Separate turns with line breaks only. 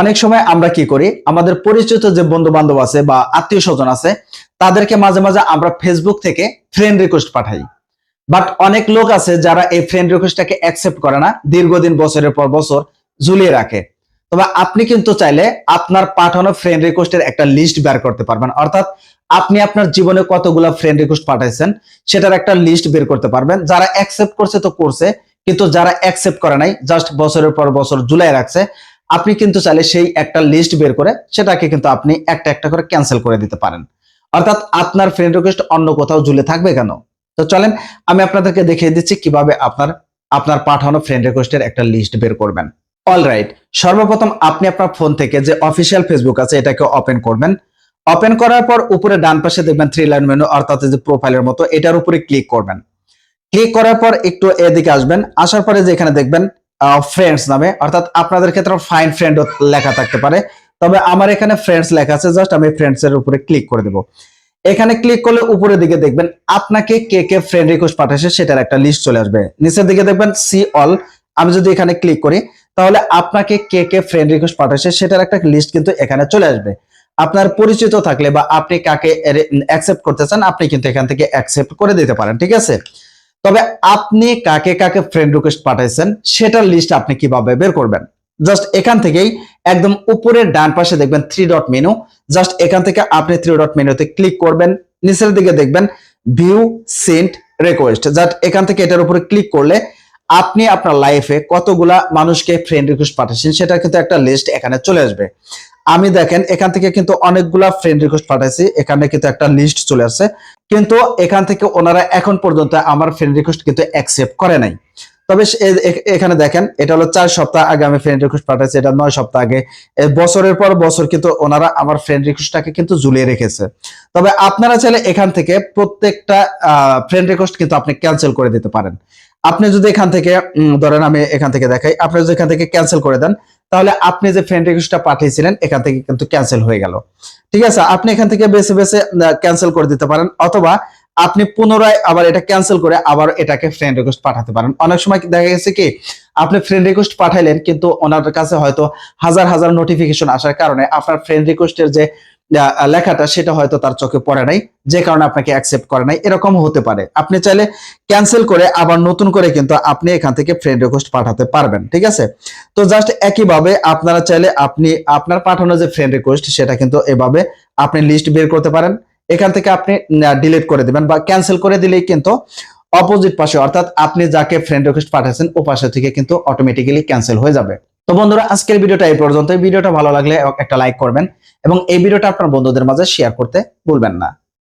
অনেক সময় আমরা কি করি? আমাদের পরিচিত যে বন্ধু বান্ধব আছে বা আত্মীয় স্বজন আছে, তাদেরকে মাঝে মাঝে আমরা ফেসবুক থেকে ফ্রেন্ড রিকোয়েস্ট পাঠাই। বাট অনেক লোক আছে যারা এই ফ্রেন্ড রিকোয়েস্টটাকে অ্যাকসেপ্ট করে না, দীর্ঘদিন, বছরের পর বছর ঝুলিয়ে রাখে। তবে আপনি কিন্তু চাইলে আপনার পাঠানো ফ্রেন্ড রিকোয়েস্টের একটা লিস্ট বের করতে পারবেন। অর্থাৎ আপনি আপনার জীবনে কতগুলো ফ্রেন্ড রিকোয়েস্ট পাঠাইছেন, সেটার একটা লিস্ট বের করতে পারবেন। যারা অ্যাকসেপ্ট করছে তো করছে, কিন্তু যারা অ্যাকসেপ্ট করে নাই জাস্ট বছরের পর বছর ঝুলাই রাখছে আপনি কিন্তু চাইলে সেই একটা লিস্ট বের করে সেটাকে কিন্তু আপনি একটা একটা করে ক্যান্সেল করে দিতে পারেন। অর্থাৎ আপনার ফ্রেন্ড রিকোয়েস্ট অন্য কোথাও ঝুলে থাকবে কেন? তো চলেন, আমি আপনাদেরকে দেখিয়ে দিচ্ছি কীভাবে আপনার আপনার পাঠানো ফ্রেন্ড রিকোয়েস্টের একটা লিস্ট বের করবেন। অলরাইট সর্বপ্রথম আপনি আপনার ফোন থেকে যে অফিসিয়াল ফেসবুক আছে এটাকে ওপেন করবেন। ওপেন করার পর উপরে ডান পাশে দেখবেন থ্রি লাইন মেনু অর্থাৎ যে প্রোফাইলের মতো, এটার উপরে ক্লিক করবেন। ক্লিক করার পর একটু এদিকে আসবেন, আসার পরে যে এখানে দেখবেন ফ্রেন্ডস নামে, অর্থাৎ আপনাদের ক্ষেত্রে ফাইন ফ্রেন্ড লেখা থাকতে পারে। তবে আমার এখানে ফ্রেন্ডস লেখা আছে জাস্ট আমি ফ্রেন্ডস এর উপরে ক্লিক করে দেব। এখানে ক্লিক করলে উপরের দিকে দেখবেন আপনাকে কে কে ফ্রেন্ড রিকোয়েস্ট পাঠাচ্ছে সেটার একটা লিস্ট চলে আসবে। নিচের দিকে দেখবেন সি অল আমি যদি এখানে ক্লিক করি, তাহলে আপনাকে কে কে ফ্রেন্ড রিকোয়েস্ট পাঠাচ্ছে সেটার একটা লিস্ট কিন্তু এখানে চলে আসবে। আপনার পরিচিত থাকলে বা আপনি কাকে অ্যাকসেপ্ট করতে চান, আপনি কিন্তু এখান থেকে অ্যাকসেপ্ট করে দিতে পারেন, ঠিক আছে? তবে আপনি কাকে কাকে ফ্রেন্ড রিকোয়েস্ট পাঠাইছেন সেটার লিস্ট আপনি কীভাবে বের করবেন? জাস্ট এখান থেকেই একদম উপরের ডান পাশে দেখবেন থ্রি ডট মেনু জাস্ট এখান থেকে আপনি থ্রি ডট মেনুতে ক্লিক করবেন, নিচের দিকে দেখবেন ভিউ সেন্ট রিকোয়েস্ট জাস্ট এখান থেকে এটার উপরে ক্লিক করলে আপনি আপনার লাইফে কতগুলা মানুষকে ফ্রেন্ড রিকোয়েস্ট পাঠাচ্ছেন সেটা কিন্তু একটা লিস্ট এখানে চলে আসবে। আমি দেখেন এখান থেকে কিন্তু অনেকগুলা ফ্রেন্ড রিকোয়েস্ট পাঠাইছি, এখানে কিন্তু একটা লিস্ট চলে আসছে। কিন্তু এখান থেকে ওনারা এখন পর্যন্ত আমার ফ্রেন্ড রিকোয়েস্ট কিন্তু অ্যাকসেপ্ট করে নাই। তবে এখানে দেখেন, এটা হলো চার সপ্তাহ আগে আমি ফ্রেন্ড রিকোয়েস্ট পাঠাইছি, এটা নয় সপ্তাহ আগে। বছরের পর বছর কিন্তু ওনারা আমার ফ্রেন্ড রিকোয়েস্টটাকে কিন্তু ঝুলিয়ে রেখেছে। তবে আপনারা চাইলে এখান থেকে প্রত্যেকটা ফ্রেন্ড রিকোয়েস্ট কিন্তু আপনি ক্যান্সেল করে দিতে পারেন। আপনি যদি এখান থেকে ধরেন আমি এখান থেকে দেখাই, আপনি যদি এখান থেকে ক্যান্সেল করে দেন তাহলে আপনি যে ফ্রেন্ড রিকোয়েস্টটা পাঠিয়েছিলেন, এখান থেকে কিন্তু ক্যান্সেল হয়ে গেল। ঠিক আছে? আপনি এখান থেকে বেছে বেছে ক্যান্সেল করে দিতে পারেন, অথবা আপনি পুনরায় আবার এটা ক্যান্সেল করে আবার এটাকে ফ্রেন্ড রিকোয়েস্ট পাঠাতে পারেন। অনেক সময় দেখা গেছে কি, আপনি ফ্রেন্ড রিকোয়েস্ট পাঠাইলেন, কিন্তু ওনার কাছে হয়তো হাজার হাজার নোটিফিকেশন আসার কারণে আপনার ফ্রেন্ড রিকোয়েস্টের যে লেখাটা সেটা হয়তো তার চোখে পড়ে নাই, যে কারণে আপনাকে অ্যাকসেপ্ট করে নাই। এরকম হতে পারে। আপনি চাইলে ক্যান্সেল করে আবার নতুন করে কিন্তু আপনি এখান থেকে ফ্রেন্ড রিকোয়েস্ট পাঠাতে পারবেন, ঠিক আছে? তো জাস্ট একইভাবে আপনারা চাইলে আপনি, আপনার পাঠানো যে ফ্রেন্ড রিকোয়েস্ট সেটা কিন্তু এভাবে আপনি লিস্ট বের করতে পারেন। এখান থেকে আপনি ডিলিট করে দিবেন বা ক্যান্সেল করে দিলেই কিন্তু অপোজিট পাশে, অর্থাৎ আপনি যাকে ফ্রেন্ড রিকোয়েস্ট পাঠাচ্ছেন, ও পাশে থেকে কিন্তু অটোমেটিক্যালি ক্যান্সেল হয়ে যাবে। তো বন্ধুরা, আজকের ভিডিওটা এই পর্যন্ত ভিডিওটা ভালো লাগলে একটা লাইক করবেন এবং এই ভিডিওটা আপনার বন্ধুদের মাঝে শেয়ার করতে ভুলবেন না।